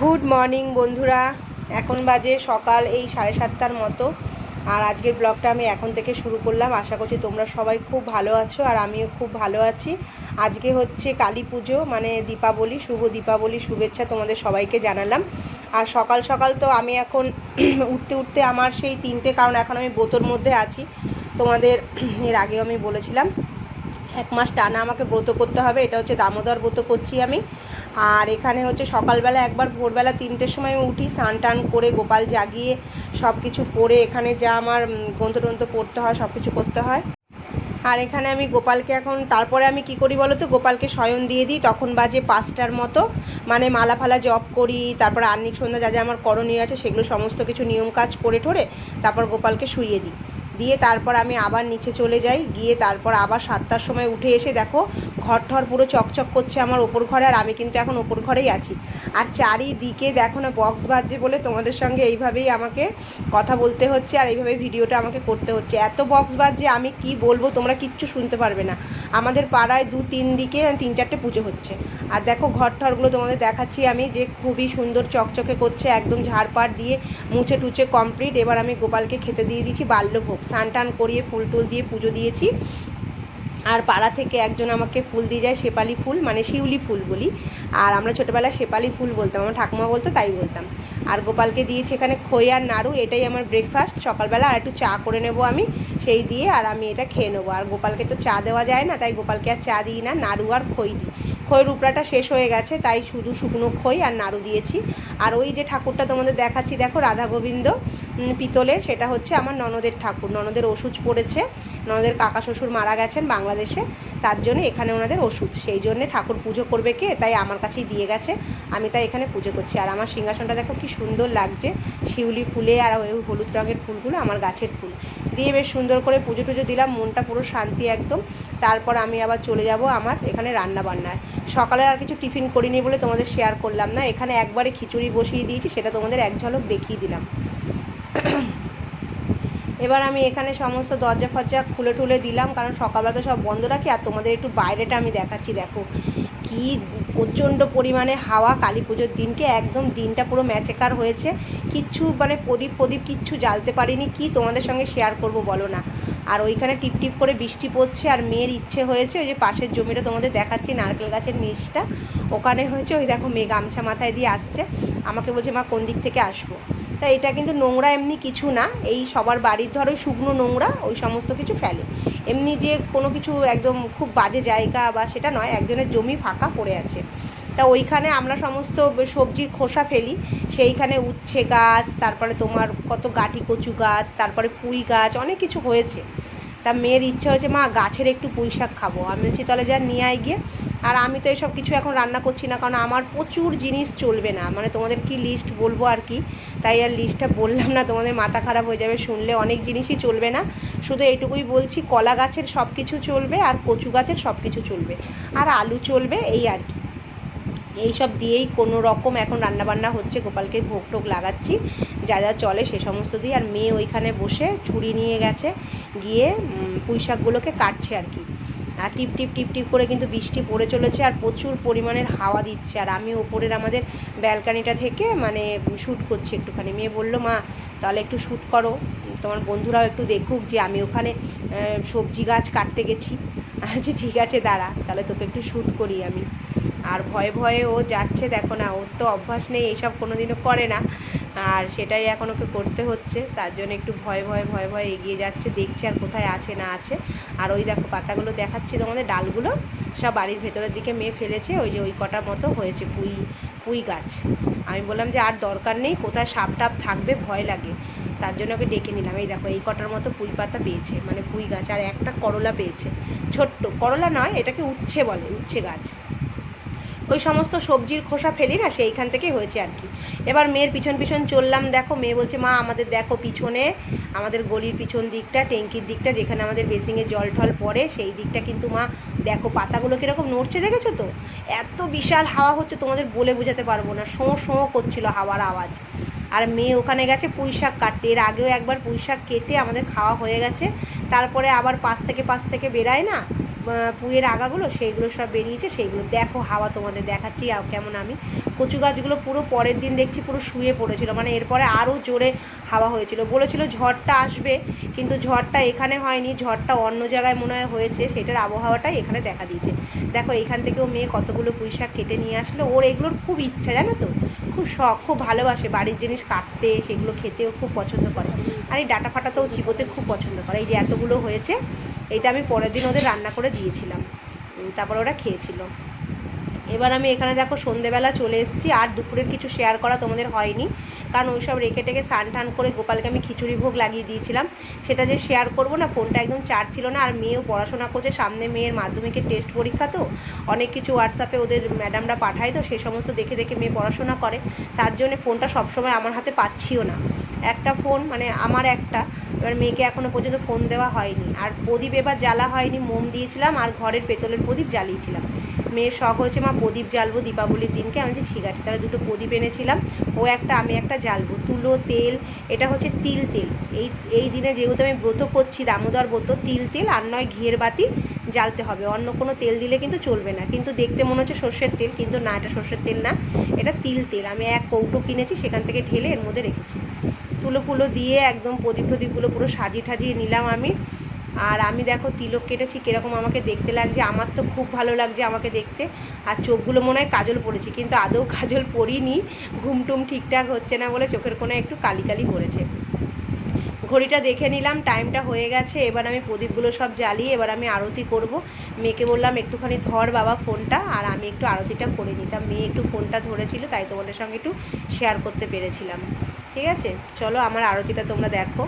Good morning বন্ধুরা। এখন বাজে সকাল এই সাড়ে সাতটার মতো। আর আজকের ব্লগটা আমি এখন থেকে শুরু করলাম। আশা করছি তোমরা সবাই খুব ভালো আছো আর আমিও খুব ভালো আছি। আজকে হচ্ছে কালী পুজো মানে দীপাবলি, শুভ দীপাবলি, শুভেচ্ছা তোমাদের সবাইকে জানালাম। আর সকাল সকাল তো আমি এখন উঠতে উঠতে আমার সেই তিনটে, কারণ এখন আমি বোতর মধ্যে আছি। তোমাদের এর আগেও আমি বলেছিলাম। এক মাস টানা আমাকে ব্রত করতে হবে, এটা হচ্ছে দামোদর ব্রত করছি আমি। আর এখানে হচ্ছে সকালবেলা একবার ভোরবেলা তিনটের সময় আমি উঠি, স্নান টান করে গোপাল জাগিয়ে সব কিছু করে এখানে যা আমার গ্রন্থ টন্থ পড়তে হয় সব কিছু করতে হয়। আর এখানে আমি গোপালকে এখন, তারপরে আমি কি করি বলো তো গোপালকে শয়ন দিয়ে দিই, তখন বাজে পাঁচটার মতো। মানে মালা ফালা জপ করি, তারপর আর্নিক সন্ধ্যা যা যা আমার করণীয় আছে, সেগুলো সমস্ত কিছু নিয়ম কাজ করে ঠোরে তারপর গোপালকে শুইয়ে দিই। দিয়ে তারপর আমি আবার নিচে চলে যাই। গিয়ে তারপর আবার সাতটার সময় উঠে এসে দেখো ঘর ঠর পুরো চকচক করছে আমার ওপর ঘরে আর আমি কিন্তু এখন ওপর ঘরেই আছি। আর চারিদিকে দেখো না বক্স বাজছে বলে তোমাদের সঙ্গে এইভাবেই আমাকে কথা বলতে হচ্ছে আর এইভাবে ভিডিওটা আমাকে করতে হচ্ছে। এত বক্স বাজছে, আমি কি বলব তোমরা কিচ্ছু শুনতে পারবে না। আমাদের পাড়ায় দু, তিন দিকে তিন, চারটে পুজো হচ্ছে। আর দেখো ঘর ঠরগুলো তোমাদের দেখাচ্ছি আমি যে খুবই সুন্দর চকচকে করছে, একদম ঝাড়পাড় দিয়ে মুছে টুচে কমপ্লিট এবার আমি গোপালকে খেতে দিয়ে দিয়েছি বাল্যভোগ। স্নান টান করিয়ে ফুল টুল দিয়ে পুজো দিয়েছি। আর পাড়া থেকে একজন আমাকে ফুল দিয়ে যায়, শেপালি ফুল মানে শিউলি ফুল বলি। আর আমরা ছোটোবেলায় শেপালি ফুল বলতাম, আমার ঠাকুমা বলতো তাই বলতাম। আর গোপালকে দিয়েছি এখানে খই আর নাড়ু, এটাই আমার ব্রেকফাস্ট সকালবেলা আর একটু চা করে নেব আমি, সেই দিয়ে আর আমি এটা খেয়ে নেব। আর গোপালকে তো চা দেওয়া যায় না, তাই গোপালকে আর চা দিই না, নাড়ু আর খই দিই। খইয়ের উপরাটা শেষ হয়ে গেছে, তাই শুধু শুকনো খই আর নাড়ু দিয়েছি। আর ওই যে ঠাকুরটা তোমাদের দেখাচ্ছি, দেখো রাধা গোবিন্দ পিতলের, সেটা হচ্ছে আমার ননদের ঠাকুর। ননদের ওষুধ পড়েছে, ননদের কাকা শ্বশুর মারা গেছেন বাংলাদেশে, তার জন্য এখানে ওনাদের ওষুধ। সেই জন্যে ঠাকুর পুজো করবে কে, তাই আমার কাছেই দিয়ে গেছে, আমি তাই এখানে পুজো করছি। আর আমার সিংহাসনটা দেখো কি সুন্দর লাগছে, শিউলি ফুলে আর ওই হলুদ রঙের ফুলগুলো আমার গাছের ফুল। দিয়ে বেশ সুন্দর করে পুজো টুজো দিলাম, মনটা পুরো শান্তি একদম। তারপর আমি আবার চলে যাব আমার এখানে রান্না বান্নায়। সকালে আর কিছু টিফিন করিনি বলে তোমাদের শেয়ার করলাম না, এখানে একবারে খিচুড়ি বসিয়ে দিয়েছি, সেটা তোমাদের এক ঝলক দেখিয়ে দিলাম। এবার আমি এখানে সমস্ত দরজা ফরজা খুলে টুলে দিলাম, কারণ সকালবেলা তো সব বন্ধ রাখি আর তোমাদের একটু বাইরেটা আমি দেখাচ্ছি, দেখো। কি প্রচণ্ড পরিমাণে হাওয়া, কালী পুজোর দিনকে একদম দিনটা পুরো ম্যাচেকার হয়েছে। কিচ্ছু মানে প্রদীপ প্রদীপ কিচ্ছু জ্বালতে পারিনি, কি তোমাদের সঙ্গে শেয়ার করব বলো না। আর ওইখানে টিপ টিপ করে বৃষ্টি পড়ছে, আর মেয়ের ইচ্ছে হয়েছে, ওই যে পাশের জমিটা তোমাদের দেখাচ্ছি, নারকেল গাছের নিচটা। ওখানে হয়েছে ওই দেখো মেয়ে গামছা মাথায় দিয়ে আসছে, আমাকে বলছে, মা, কোন দিক থেকে আসব? তা এটা কিন্তু নোংরা এমনি কিছু না। এই সবার বাড়ির ধরো শুকনো নোংরা, ওই সমস্ত কিছু ফেলে। এমনি যে কোনো কিছু একদম খুব বাজে জায়গা বা সেটা নয়, একজনের জমি ফাঁকা পড়ে আছে। তা ওইখানে আমরা সমস্ত সবজির খোসা ফেলি, সেইখানে উচ্ছে গাছ, তারপরে তোমার কত গাঠি কচু গাছ, তারপরে পুঁই গাছ, অনেক কিছু হয়েছে। তা মেয়ের ইচ্ছা হয়েছে, মা, গাছের একটু পুঁই শাক খাব। আমি বলছি, তাহলে যা, নিয়ে আয় গিয়ে। আর আমি তো এসব কিছু এখন রান্না করছি না, কারণ আমার প্রচুর জিনিস চলবে না। মানে তোমাদের কি লিস্ট বলব আর কি? তাই আর লিস্টটা বললাম না, তোমাদের মাথা খারাপ হয়ে যাবে শুনলে। অনেক জিনিসই চলবে না। শুধু এইটুকুই বলছি, কলা গাছের সব কিছু চলবে আর কচু গাছের সব কিছু চলবে। আর আলু চলবে, এই আর কি। এই সব দিয়েই কোনো রকম এখন রান্নাবান্না হচ্ছে। গোপালকে ভোগ টোগ লাগাচ্ছি। যা যা চলে সে সমস্ত দিয়ে আর মেয়ে ওইখানে বসে ছুরি নিয়ে গেছে। গিয়ে উম, পুঁই শাকগুলোকে কাটছে আর কি। আর টিপ টিপ টিপ টিপ করে কিন্তু বৃষ্টি পড়ে চলেছে আর প্রচুর পরিমাণের হাওয়া দিচ্ছে। আর আমি ওপরের আমাদের ব্যালকানিটা থেকে মানে শ্যুট করছি একটুখানি। মেয়ে বলল মা তাহলে একটু শ্যুট করো। তোমার বন্ধুরাও একটু দেখুক যে আমি ওখানে সবজি গাছ কাটতে গেছি। আচ্ছা ঠিক আছে দাঁড়া তাহলে তোকে একটু শ্যুট করি আমি। আর ভয়ে ভয়ে ও যাচ্ছে, দেখো না, ওর তো অভ্যাস নেই এইসব কোনোদিনও করে না। আর সেটাই এখন ওকে করতে হচ্ছে, তার জন্য একটু ভয়ে ভয়ে ভয়ে ভয়ে এগিয়ে যাচ্ছে, দেখছে আর কোথায় আছে, না আছে। আর ওই দেখো পাতাগুলো দেখাচ্ছি তোমাদের, ডালগুলো সব বাড়ির ভেতরের দিকে মেয়ে ফেলেছে, ওই যে ওই কটার মতো হয়েছে পুঁই পুঁই গাছ। আমি বললাম যে আর দরকার নেই, কোথায় সাপ টাপ থাকবে, ভয় লাগে। তার জন্য ওকে ডেকে নিলাম, এই দেখো, এই কটার মতো পুঁই পাতা পেয়েছে মানে পুঁই গাছ, আর একটা করলা পেয়েছে। ছোট্ট, করলা নয়, এটাকে উচ্ছে বলে, উচ্ছে গাছ। ওই সমস্ত সবজির খোসা ফেলি না, সেইখান থেকে হয়েছে আর কি। এবার মেয়ের পিছন পিছন চললাম, দেখো মেয়ে বলছে, মা, আমাদের দেখো পিছনে, আমাদের গলির পিছন দিকটা, ট্যাঙ্কির দিকটা, যেখানে আমাদের বেসিংয়ে জল টল পড়ে, সেই দিকটা কিন্তু মা, দেখো পাতাগুলো কীরকম নড়ছে দেখেছ তো? এত বিশাল হাওয়া হচ্ছে, তোমাদের বলে বোঝাতে পারব না। শোঁ শোঁ করছিল হাওয়ার আওয়াজ। আর মেয়ে ওখানে গেছে পুঁই শাক কাটতে। এর আগেও একবার পুঁই শাক কেটে আমাদের খাওয়া হয়ে গেছে। তারপরে আবার পাশ থেকে পাশ থেকে বেরায় না পুঁয়ের আগাগুলো, সেইগুলো সব বেরিয়েছে, সেইগুলো দেখো, হাওয়া তোমাদের দেখাচ্ছি, আর কেমন আমি। কচু গাছগুলো পুরো পরের দিন দেখছি, পুরো শুয়ে পড়েছিল মানে এরপরে আরও জোরে হাওয়া হয়েছিল। বলেছিল ঝড়টা আসবে, কিন্তু ঝড়টা এখানে হয়নি, ঝড়টা অন্য জায়গায় মনে হয় হয়েছে, সেটার আবহাওয়াটাই এখানে দেখা দিয়েছে। দেখো, এখান থেকেও মেয়ে কতগুলো পুঁই শাক কেটে নিয়ে আসলো, ওর এগুলোর খুব ইচ্ছা, জানো তো? খুব শখ, খুব ভালোবাসে, বাড়ির জিনিস কাটতে, সেগুলো খেতেও খুব পছন্দ করে। আর এই ডাটা ফাটাতেও চিবোতে খুব পছন্দ করে। এই যে এতগুলো হয়েছে এইটা আমি পরের দিন ওদের রান্না করে দিয়েছিলাম। তারপর ওরা খেয়েছিল। এবার আমি এখানে দেখো সন্ধেবেলা চলে এসেছি, আর দুপুরের কিছু শেয়ার করা তোমাদের হয়নি, কারণ ওইসব রেখে টেকে স্নান টান করে গোপালকে আমি খিচুড়ি ভোগ লাগিয়ে দিয়েছিলাম। সেটা যে শেয়ার করব না, ফোনটা একদম চার্জ ছিল না, আর মেয়েও পড়াশোনা করছে, সামনে মেয়ের মাধ্যমিকের টেস্ট পরীক্ষা তো, অনেক কিছু হোয়াটসঅ্যাপে ওদের ম্যাডামরা পাঠায় তো সেই সমস্ত দেখে দেখে মেয়ে পড়াশোনা করে। তার জন্য ফোনটা সবসময় আমার হাতে পাচ্ছিও না। একটা ফোন মানে আমার একটা এবার মেয়েকে এখনও পর্যন্ত ফোন দেওয়া হয়নি। আর প্রদীপ এবার জ্বালা হয়নি, মোম দিয়েছিলাম আর ঘরের পেতলের প্রদীপ জ্বালিয়েছিলাম। মেয়ের শখ হয়েছে, মা, প্রদীপ জ্বালবো দীপাবলির দিনকে। আমি ঠিক আছে, তাহলে দুটো প্রদীপ এনেছিলাম, ও একটা, আমি একটা জ্বালবো। তুলো, তেল, এটা হচ্ছে তিল তেল। এই এই দিনে যেহেতু আমি ব্রত করছি, দামোদর ব্রত, তিল তেল আর নয় ঘিয়ের বাতি জ্বালতে হবে। অন্য কোনো তেল দিলে কিন্তু চলবে না। কিন্তু দেখতে মনে হচ্ছে সর্ষের তেল, কিন্তু না, এটা সর্ষের তেল না, এটা তিল তেল। আমি এক কৌটো কিনেছি, সেখান থেকে ঢেলে এর মধ্যে রেখেছি। তুলো ফুলো দিয়ে একদম প্রদীপ প্রদীপগুলো পুরো সাজিয়ে ঠাজিয়ে নিলাম আমি। আর আমি দেখো তিলক কেটেছি, কীরকম আমাকে দেখতে লাগছে। আমার তো খুব ভালো লাগছে আমাকে দেখতে। আর চোখগুলো মনে হয় কাজল পড়েছি, কিন্তু আদৌ কাজল পরিনি ঘুমটুম ঠিকঠাক হচ্ছে না বলে চোখের কোনায় একটু কালি কালি পড়েছে। ঘড়িটা দেখে নিলাম টাইমটা হয়ে গেছে, এবার আমি প্রদীপগুলো সব জ্বালিয়ে এবার আমি আরতি করব। মেয়েকে বললাম, একটুখানি ধর বাবা ফোনটা, আর আমি একটু আরতিটা করে নিতাম। মেয়ে একটু ফোনটা ধরেছিল, তাই তোমাদের সঙ্গে একটু শেয়ার করতে পেরেছিলাম। ঠিক আছে? চলো আমার আরতিটা তোমরা দেখো।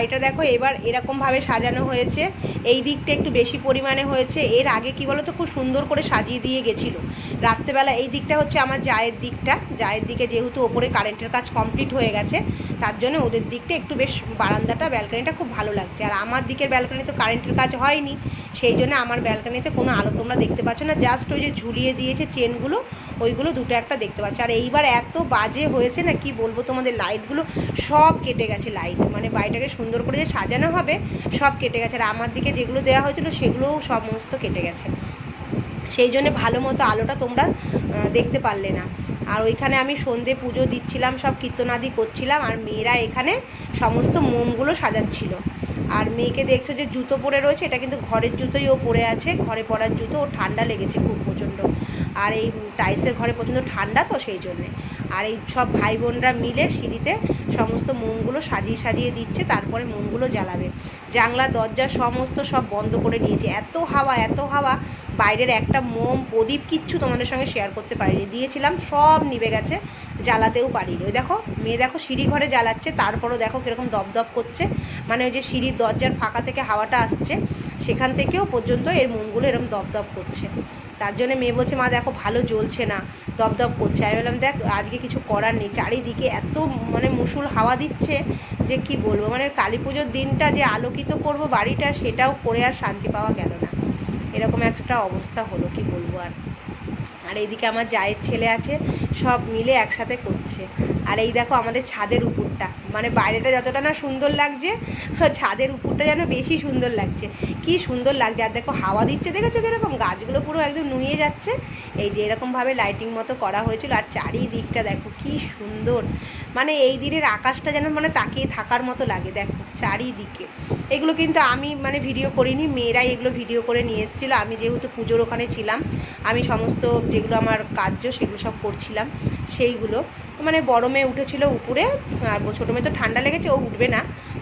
বাড়িটা দেখো, এবার এরকমভাবে সাজানো হয়েছে। এই দিকটা একটু বেশি পরিমাণে হয়েছে। এর আগে কি বলো তো খুব সুন্দর করে সাজিয়ে দিয়ে গেছিল। রাত্রেবেলা এই দিকটা হচ্ছে আমার জায়ের দিকটা। জায়ের দিকে যেহেতু ওপরে কারেন্টের কাজ কমপ্লিট হয়ে গেছে, তার জন্য ওদের দিকটা একটু বেশ বারান্দাটা ব্যালকানিটা খুব ভালো লাগছে। আর আমার দিকের ব্যালকানি তো কারেন্টের কাজ হয়নি, সেই জন্য আমার ব্যালকানিতে কোনো আলো তোমরা দেখতে পাচ্ছ না। জাস্ট ওই যে ঝুলিয়ে দিয়েছে চেনগুলো ওইগুলো দুটো একটা দেখতে পাচ্ছ। আর এইবার এত বাজে হয়েছে না, কি বলব তোমাদের লাইটগুলো সব কেটে গেছে লাইট মানে বাড়িটাকে সুন্দর করে যে সাজানো হবে, সব কেটে গেছে। আর আমার দিকে যেগুলো দেওয়া হয়েছিল, সেগুলোও সমস্ত কেটে গেছে। সেই জন্য ভালো মতো আলোটা তোমরা দেখতে পারলে না। আর ওইখানে আমি সন্ধে পুজো দিচ্ছিলাম, সব কীর্তনাদি করছিলাম, আর মেয়েরা এখানে সমস্ত মোমগুলো সাজাচ্ছিল। আর মেয়েকে দেখছ যে জুতো পরে রয়েছে, এটা কিন্তু ঘরের জুতোই ও পরে আছে, ঘরে পরার জুতো ও ঠান্ডা লেগেছে খুব প্রচণ্ড। আর এই টাইসের ঘরে প্রচণ্ড ঠান্ডা তো সেই জন্যে। আর এই সব ভাই বোনরা মিলে সিঁড়িতে সমস্ত মোমগুলো সাজিয়ে সাজিয়ে দিচ্ছে, তারপরে মোমগুলো জ্বালাবে। জানলা, দরজা সমস্ত সব বন্ধ করে নিয়েছে। এত হাওয়া এত হাওয়া, বাইরের একটা মোম, প্রদীপ কিচ্ছু তোমাদের সঙ্গে শেয়ার করতে পারিনি। দিয়েছিলাম, সব নিভে গেছে, জ্বালাতেও পারিনি। ওই দেখো, মেয়ে দেখো সিঁড়ি ঘরে জ্বালাচ্ছে, তারপরও দেখো কীরকম দপদপ করছে। মানে ওই যে সিঁড়ির দরজার ফাঁকা থেকে হাওয়াটা আসছে, সেখান থেকেও পর্যন্ত এর মোমগুলো এরকম দপদপ করছে। তার জন্য মেয়ে বলছে, মা, দেখো, ভালো জ্বলছে না। দপদপ করছে। আমি বললাম, দেখ, আজকে কিছু করার নেই। চারিদিকে এত মানে মুসুল হাওয়া দিচ্ছে যে কি বলব? মানে কালী পুজোর দিনটা যে আলোকিত করব বাড়িটা, সেটাও করে আর শান্তি পাওয়া গেল না। এরকম একটা অবস্থা হলো, কি বলব আর। আর এইদিকে আমার জায়ের ছেলে আছে, সব মিলে একসাথে করছে। আর এই দেখো আমাদের ছাদের উপরটা। মানে বাইরেটা যতটা না সুন্দর লাগছে, ছাদের উপরটা যেন বেশি সুন্দর লাগছে। কি সুন্দর লাগছে। আর দেখো, হাওয়া দিচ্ছে, দেখেছ কীরকম? গাছগুলো পুরো একদম নুয়ে যাচ্ছে। এই যে এরকমভাবে লাইটিং মতো করা হয়েছিল। আর চারিদিকটা দেখো, কি সুন্দর। মানে এই দিনের আকাশটা যেন মানে তাকিয়ে থাকার মতো লাগে, দেখো, চারিদিকে। এগুলো কিন্তু আমি মানে ভিডিও করিনি, মেয়েরাই এগুলো ভিডিও করে নিয়ে এসেছিল। আমি যেহেতু পুজোর ওখানে ছিলাম, আমি সমস্ত যেগুলো আমার কার্য সেগুলো সব করছিলাম, সেইগুলো। মানে বড় মেয়ে উঠেছিল উপরে, আর ছোটো মেয়ে তো ঠান্ডা লেগেছে, ও উঠবে না।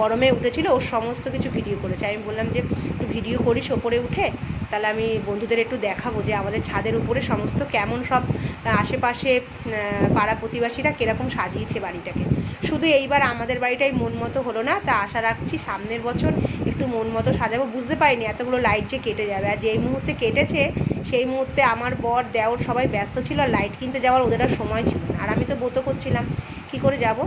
গরমে উঠেছিল ওর সমস্ত কিছু ভিডিও করেছে। আমি বললাম যে ভিডিও করিস ওপরে উঠে? তাহলে আমি বন্ধুদের একটু দেখাবো যে আমাদের ছাদের উপরে সমস্ত কেমন সব আশেপাশে পাড়া প্রতিবাসীরা কীরকম সাজিয়েছে বাড়িটাকে। শুধু এইবার আমাদের বাড়িটাই মন মতো হলো না, তা আশা রাখছি সামনের বছর একটু মন মতো সাজাবো। বুঝতে পারিনি এতগুলো লাইট যে কেটে যাবে। আর যেই মুহূর্তে কেটেছে, সেই মুহূর্তে আমার বর, দেওর সবাই ব্যস্ত ছিল, আর লাইট কিনতে যাওয়ার ওদের আর সময় ছিল না। আর আমি তো ব্রত করছিলাম। কি করে যাব?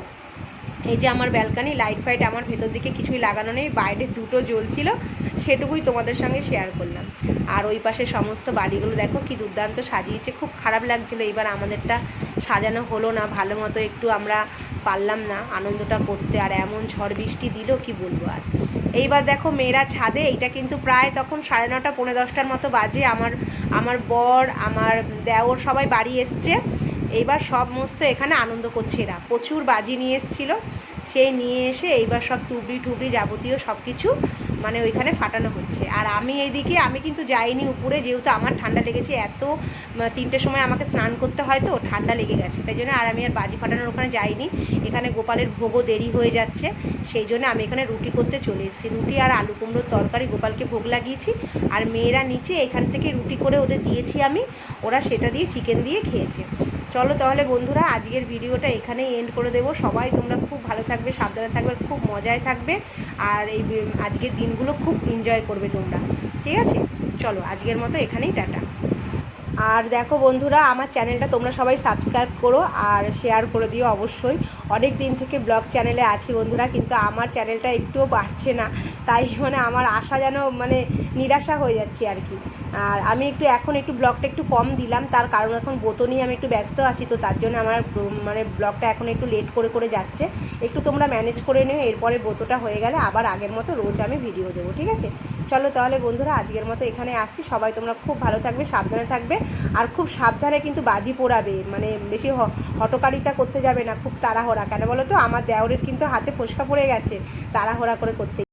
এই যে আমার ব্যালকানি লাইট ফাইট আমার ভেতর দিকে কিছুই লাগানো নেই, বাইরে দুটো জ্বলছিল, সেটুকুই তোমাদের সঙ্গে শেয়ার করলাম। আর ওই পাশে সমস্ত বাড়িগুলো দেখো কি দুর্দান্ত সাজিয়েছে, খুব খারাপ লাগছিল এবার আমাদেরটা সাজানো হলো না, ভালো মতো একটু আমরা পারলাম না আনন্দটা করতে, আর এমন ঝড় বৃষ্টি দিল, কি বলব আর। এইবার দেখো মেয়েরা ছাদে, এইটা কিন্তু প্রায় তখন সাড়ে নটা, পৌনে দশটার মতো বাজে, আমার আমার বর, আমার দেওর সবাই বাড়ি এসছে এইবার সমস্ত এখানে আনন্দ করছে এরা। প্রচুর বাজি নিয়ে এসেছিল। সেই নিয়ে এসে এইবার সব তুবড়ি টুবড়ি যাবতীয় সব কিছু মানে ওইখানে ফাটানো হচ্ছে। আর আমি এইদিকে, আমি কিন্তু যাইনি উপরে যেহেতু আমার ঠান্ডা লেগেছে, এত তিনটের সময় আমাকে স্নান করতে হয় তো, ঠান্ডা লেগে গেছে। তাই জন্য আর আমি আর বাজি ফাটানোর ওখানে যাইনি। এখানে গোপালের ভোগও দেরি হয়ে যাচ্ছে। সেই জন্য আমি এখানে রুটি করতে চলে এসেছি। রুটি আর আলু কুমড়োর তরকারি গোপালকে ভোগ লাগিয়েছি। আর মেয়েরা নিচে এখান থেকে রুটি করে ওদের দিয়েছি আমি। ওরা সেটা দিয়ে চিকেন দিয়ে খেয়েছে। চলো তাহলে বন্ধুরা, আজকের ভিডিওটা এখানেই এন্ড করে দেবো। সবাই তোমরা খুব ভালো থাকবে, সাবধানে থাকবে, খুব মজায় থাকবে, আর এই আজকের দিনগুলো খুব এনজয় করবে তোমরা। ঠিক আছে? চলো, আজকের মতো এখানেই টাটা। আর দেখো বন্ধুরা, আমার চ্যানেলটা তোমরা সবাই সাবস্ক্রাইব করো আর শেয়ার করে দিও অবশ্যই। অনেক দিন থেকে ব্লগ চ্যানেলে আছি বন্ধুরা, কিন্তু আমার চ্যানেলটা একটুও বাড়ছে না। তাই মানে আমার আশা যেন মানে নিরাশা হয়ে যাচ্ছে আর কি। আর আমি একটু এখন একটু ব্লগটা একটু কম দিলাম, তার কারণ এখন বোতো নিয়ে আমি একটু ব্যস্ত আছি, তো তার জন্য আমার মানে ব্লগটা এখন একটু লেট করে করে যাচ্ছে। একটু তোমরা ম্যানেজ করে নিও, এরপরে বোতোটা হয়ে গেলে আবার আগের মতো রোজ আমি ভিডিও দেবো, ঠিক আছে? চলো তাহলে বন্ধুরা, আজকের মতো এখানে আসছি। সবাই তোমরা খুব ভালো থাকবে, সাবধানে থাকবে। আর খুব সাবধানে কিন্তু বাজি পোড়াবে মানে বেশি হটকারিতা করতে যাবে না, খুব তাড়াহড়া। কেন বলো তো আমার দেওরের কিন্তু হাতে ফোসকা পড়ে গেছে, তাড়াহড়া করে করতে